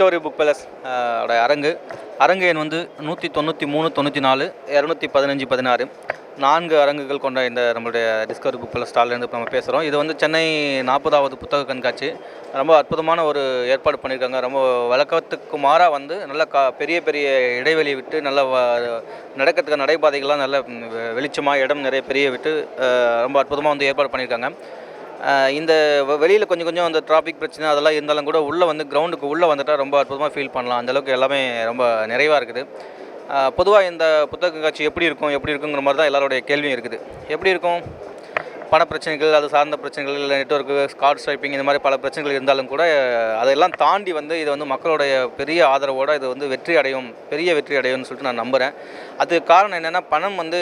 Discovery book palace அரங்கு. அரங்கு எண் வந்து நூற்றி தொண்ணூற்றி மூணு தொண்ணூற்றி நாலு இரநூத்தி பதினஞ்சு பதினாறு. நான்கு அரங்குகள் கொண்ட இந்த நம்மளுடைய டிஸ்கவரி புக் பேலஸ் ஸ்டால்லேருந்து இப்போ நம்ம பேசுகிறோம் இது வந்து சென்னை நாற்பதாவது புத்தக கண்காட்சி. ரொம்ப அற்புதமான ஒரு ஏற்பாடு பண்ணியிருக்காங்க ரொம்ப வழக்கத்துக்கு மாறாக வந்து நல்ல கா பெரிய பெரிய இடைவெளி விட்டு நல்ல வ- நடக்கிறதுக்கு நடைபாதைகள்லாம் நல்ல வெளிச்சமாக இடம் நிறைய பெரிய விட்டு ரொம்ப அற்புதமாக வந்து ஏற்பாடு பண்ணியிருக்காங்க இந்த வெளியில் கொஞ்சம் கொஞ்சம் அந்த டிராஃபிக் பிரச்சனை அதெல்லாம் இருந்தாலும் கூட உள்ளே வந்து கிரவுண்டுக்கு உள்ளே வந்துட்டால் ரொம்ப அற்புதமாக ஃபீல் பண்ணலாம். அந்தளவுக்கு எல்லாமே ரொம்ப நிறைவாக இருக்குது. பொதுவாக இந்த புத்தக காட்சி எப்படி இருக்கும் எப்படி இருக்குங்கிற மாதிரி தான் எல்லாருடைய கேள்வியும் இருக்குது. எப்படி இருக்கும்? பண பிரச்சனைகள் அது சார்ந்த பிரச்சனைகள் இல்லை நெட்ஒர்க்கு ஸ்கார்ட் ஸ்ட்ரைப்பிங் இந்த மாதிரி பல பிரச்சனைகள் இருந்தாலும் கூட அதெல்லாம் தாண்டி வந்து இது வந்து மக்களுடைய பெரிய ஆதரவோடு இது வந்து வெற்றி அடையும் பெரிய வெற்றி அடையும்னு சொல்லிட்டு நான் நம்புகிறேன் அதுக்கு காரணம் என்னென்னா பணம் வந்து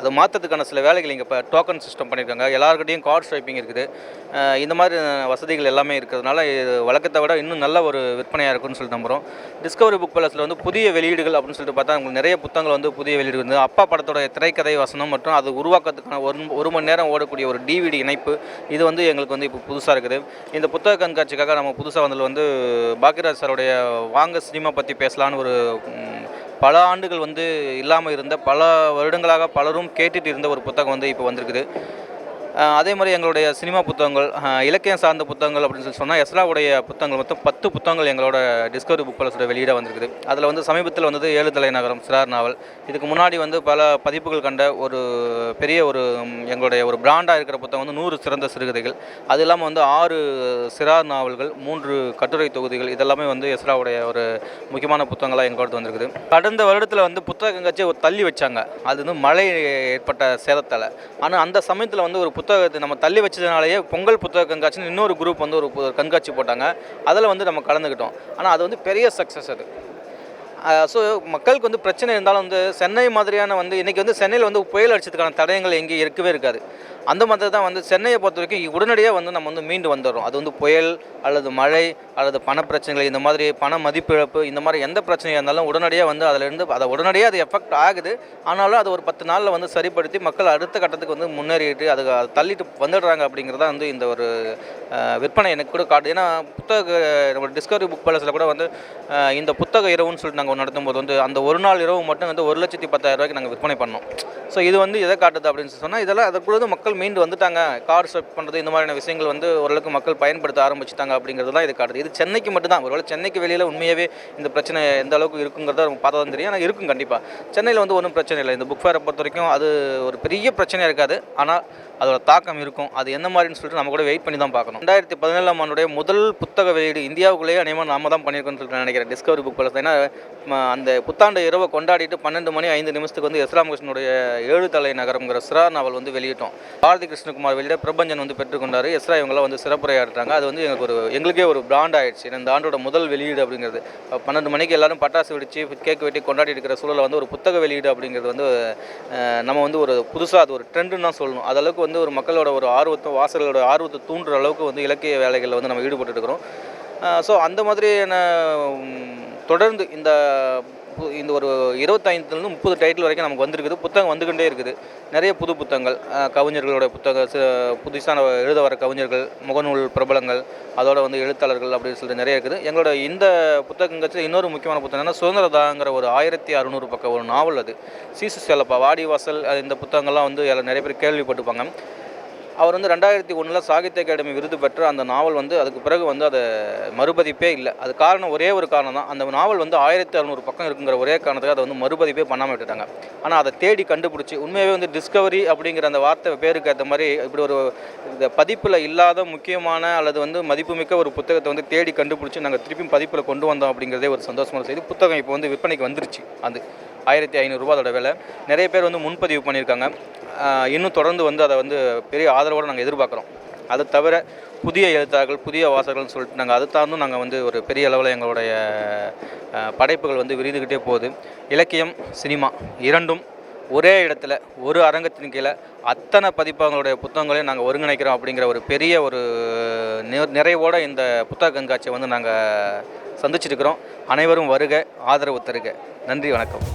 அது மாற்றத்துக்கான சில வேலைகள் இங்கே இப்போ டோக்கன் சிஸ்டம் பண்ணியிருக்காங்க எல்லாருக்கிட்டையும் கார்ட் ஸ்வைப்பிங் இருக்குது. இந்த மாதிரி வசதிகள் எல்லாமே இருக்கிறதுனால இது வழக்கத்தை விட இன்னும் நல்ல ஒரு விற்பனையாக இருக்கும்னு சொல்லிட்டு நம்புகிறோம் டிஸ்கவரி புக் பேலஸில் வந்து புதிய வெளியீடுகள் அப்படின்னு சொல்லிட்டு பார்த்தா உங்களுக்கு நிறைய புத்தகங்கள் வந்து புதிய வெளியீடு வந்து அப்பா படத்தோட திரைக்கதை வசனம் மற்றும் அது உருவாக்கத்துக்கான ஒரு ஒரு மணி நேரம் ஓடக்கூடிய ஒரு டிவிடி இணைப்பு இது வந்து எங்களுக்கு வந்து இப்போ புதுசாக இருக்குது. இந்த புத்தக கண்காட்சிக்காக நம்ம புதுசாக வந்ததில் வந்து பாக்கியராஜ் சாருடைய வாங்க சினிமா பற்றி பேசலான்னு ஒரு பல ஆண்டுகள் வந்து இல்லாமல் இருந்த பல வருடங்களாக பலரும் கேட்டுட்டு இருந்த ஒரு புத்தகம் வந்து இப்போ வந்திருக்குது. அதே மாதிரி எங்களுடைய சினிமா புத்தகங்கள் இலக்கியம் சார்ந்த புத்தகங்கள் அப்படின்னு சொல்லி சொன்னால் எஸ்லாவுடைய புத்தகங்கள் மொத்தம் பத்து புத்தகங்கள் எங்களோட டிஸ்கவரி புக் பேலஸோட வெளியிட வந்திருக்குது. அதில் வந்து சமீபத்தில் வந்தது ஏழு தலைநகரம் சிறார் நாவல். இதுக்கு முன்னாடி வந்து பல பதிப்புகள் கண்ட ஒரு பெரிய ஒரு எங்களுடைய ஒரு பிராண்டாக இருக்கிற புத்தகம் வந்து நூறு சிறந்த சிறுகதைகள். அது இல்லாமல் வந்து ஆறு சிறார் நாவல்கள் மூன்று கட்டுரை தொகுதிகள் இதெல்லாமே வந்து எஸ்ராவுடைய ஒரு முக்கியமான புத்தகங்களாக எங்களோட வந்திருக்குது. கடந்த வருடத்தில் வந்து புத்தக கண்காட்சியை தள்ளி வச்சாங்க. அது வந்து மழை ஏற்பட்ட சேதத்தால். ஆனால் அந்த சமயத்தில் வந்து ஒரு புத்தகத்தை நம்ம தள்ளி வச்சதுனாலேயே பொங்கல் புத்தக கண்காட்சின்னு இன்னொரு குரூப் வந்து ஒரு பு- கண்காட்சி போட்டாங்க. அதில் வந்து நம்ம கலந்துக்கிட்டோம். ஆனால் அது வந்து பெரிய சக்ஸஸ் அது. ஸோ மக்களுக்கு வந்து பிரச்சனை இருந்தாலும் வந்து சென்னை மாதிரியான வந்து இன்றைக்கி வந்து சென்னையில் வந்து புயல் அடிச்சதுக்கான தடயங்கள் எங்கேயும் இருக்கவே இருக்காது. அந்த மாதிரி தான் வந்து சென்னையை பொறுத்த வரைக்கும் உடனடியாக வந்து நம்ம வந்து மீண்டு வந்துடுறோம். அது வந்து புயல் அல்லது மழை அல்லது பண பிரச்சனைகள் இந்த மாதிரி பண மதிப்பிழப்பு இந்த மாதிரி எந்த பிரச்சனையாக இருந்தாலும் உடனடியாக வந்து அதிலிருந்து அதை உடனடியாக அது எஃபெக்ட் ஆகுது. ஆனாலும் அது ஒரு பத்து நாளில் வந்து சரிப்படுத்தி மக்கள் அடுத்த கட்டத்துக்கு வந்து முன்னேறிட்டு அது தள்ளிட்டு வந்துடுறாங்க அப்படிங்கிறதா வந்து இந்த ஒரு விற்பனை எனக்கு கூட காட்டு. ஏன்னா புத்தக நம்ம டிஸ்கவரி புக் பேலஸில் கூட வந்து இந்த புத்தக இரவுன்னு சொல்லிட்டு நாங்கள் நடத்தும் போது வந்து அந்த ஒரு நாள் இரவு மட்டும் வந்து ஒரு லட்சத்தி பத்தாயிரம் ரூபாய்க்கு நாங்கள் விற்பனை பண்ணோம். ஸோ இது வந்து எதை காட்டுது அப்படின்னு சொன்னால் இதெல்லாம் அதற்குள்ளது மக்கள் மீண்டு வந்துட்டாங்க. கார் ஸ்வெப் பண்ணுறது இந்த மாதிரியான விஷயங்கள் வந்து ஓரளவுக்கு மக்கள் பயன்படுத்த ஆரம்பிச்சிட்டாங்க அப்படிங்கிறது தான் இது காட்டுது. இது சென்னைக்கு மட்டும்தான். ஒருவேளை சென்னைக்கு வெளியில் உண்மையாகவே இந்த பிரச்சனை எந்த அளவுக்கு இருக்குங்கிறத நம்ம பார்த்தா தான் தெரியும். ஆனால் இருக்கும் கண்டிப்பாக சென்னையில் வந்து ஒன்றும் பிரச்சனை இல்லை. இந்த புக் ஃபேரை பொறுத்த வரைக்கும் அது ஒரு பெரிய பிரச்சனையாக இருக்காது. ஆனால் அதோட தாக்கம் இருக்கும். அது என்ன மாதிரின்னு சொல்லிட்டு நம்ம கூட வெயிட் பண்ணி தான் பார்க்கணும். ரெண்டாயிரத்தி பதினேழாம் ஆண்டுடைய முதல் புத்தக வெளியீடு இந்தியாவுக்குள்ளேயே அநேகமாக நாம தான் பண்ணியிருக்கோம்னு சொல்லிட்டு நான் நினைக்கிறேன். டிஸ்கவரி புக் பலஸ் ஏன்னா அந்த புத்தாண்டு இரவை கொண்டாடிட்டு பன்னெண்டு மணி ஐந்து நிமிஷத்துக்கு வந்து எஸ்ராம் கிருஷ்ணனுடைய ஏழு தலை நகரம்ங்கிற சிறா நாவல் வந்து வெளியிட்டோம். பாரதி கிருஷ்ணகுமார் வெளியிட பிரபஞ்சன் வந்து பெற்றுக்கொண்டார். எஸ்ரா இவங்களாம் வந்து சிறப்புரையாடுறாங்க அது வந்து எங்களுக்கு ஒரு எங்களுக்கே ஒரு பிராண்ட் ஆயிடுச்சு. இந்த ஆண்டோட முதல் வெளியீடு அப்படிங்கிறது. பன்னெண்டு மணிக்கு எல்லாரும் பட்டாசு வெடிச்சு கேக் வெட்டி கொண்டாடி இருக்கிற சூழலில் வந்து ஒரு புத்தக வெளியீடு அப்படிங்கிறது வந்து நம்ம வந்து ஒரு புதுசாக அது ஒரு ட்ரெண்டுன்னு தான் சொல்லணும். அதளவுக்கு வந்து ஒரு மக்களோட ஒரு ஆர்வத்தை வாசகர்களோட ஆர்வத்தை தூண்டுற அளவுக்கு வந்து இலக்கிய வேலைகளில் வந்து நம்ம ஈடுபட்டு இருக்கிறோம். ஸோ அந்த மாதிரியான தொடர்ந்து இந்த இந்த ஒரு இருபத்தைந்துலேருந்து முப்பது டைட்டில் வரைக்கும் நமக்கு வந்திருக்குது. புத்தகம் வந்துக்கிட்டே இருக்குது. நிறைய புது புத்தகங்கள் கவிஞர்களோட புத்தக புதுசான எழுத வர கவிஞர்கள் முகநூல் பிரபலங்கள் அதோட வந்து எழுத்தாளர்கள் அப்படின்னு சொல்லிட்டு நிறைய இருக்குது. எங்களோட இந்த புத்தகங்கத்தில் இன்னொரு முக்கியமான புத்தகம் என்னன்னா சுதந்திரதாங்கிற ஒரு ஆயிரத்தி அறுநூறு பக்கம் ஒரு நாவல் அது. சீசு செல்லப்பா வாடிவாசல் அது இந்த புத்தகங்கள்லாம் வந்து எல்லாம் நிறைய பேர் கேள்விப்பட்டிருப்பாங்க. அவர் வந்து ரெண்டாயிரத்தி ஒன்றில் சாகித்ய அகாடமி விருது பெற்ற அந்த நாவல் வந்து அதுக்கு பிறகு வந்து அதை மறுபதிப்பே இல்லை. அது காரணம் ஒரே ஒரு காரணம் தான். அந்த நாவல் வந்து ஆயிரத்தி அறநூறு பக்கம் இருக்குங்கிற ஒரே காரணத்துக்கு அதை வந்து மறுபதிப்பே பண்ணாமல் விட்டுட்டாங்க. ஆனால் அதை தேடி கண்டுபிடிச்சி உண்மையாகவே வந்து டிஸ்கவரி அப்படிங்கிற அந்த வார்த்தை பேருக்கு ஏற்ற மாதிரி இப்படி ஒரு இந்த பதிப்பில் இல்லாத முக்கியமான அல்லது வந்து மதிப்புமிக்க ஒரு புத்தகத்தை வந்து தேடி கண்டுபிடிச்சி நாங்கள் திருப்பியும் பதிப்பில் கொண்டு வந்தோம் அப்படிங்கிறதே ஒரு சந்தோஷமான செய்தி. புத்தகம் இப்போ வந்து விற்பனைக்கு வந்துருச்சு. அது ஆயிரத்தி ஐநூறுரூவா அதோட விலை நிறைய பேர் வந்து முன்பதிவு பண்ணியிருக்காங்க. இன்னும் தொடர்ந்து வந்து அதை வந்து பெரிய ஆதரவோடு நாங்கள் எதிர்பார்க்குறோம். அதை தவிர புதிய எழுத்தாளர்கள் புதிய வாசகர்கள்னு சொல்லிட்டு நாங்கள் அதை தாழ்ந்தும் நாங்கள் வந்து ஒரு பெரிய அளவில் எங்களுடைய படைப்புகள் வந்து விரிந்துக்கிட்டே போகுது. இலக்கியம் சினிமா இரண்டும் ஒரே இடத்துல ஒரு அரங்கத்தின் கீழே அத்தனை பதிப்பகங்களுடைய புத்தகங்களையும் நாங்கள் ஒருங்கிணைக்கிறோம் அப்படிங்கிற ஒரு பெரிய ஒரு நிறைவோடு இந்த புத்தக கண்காட்சியை வந்து நாங்கள் சந்திச்சிருக்கிறோம். அனைவரும் வருக ஆதரவு தருக. நன்றி வணக்கம்.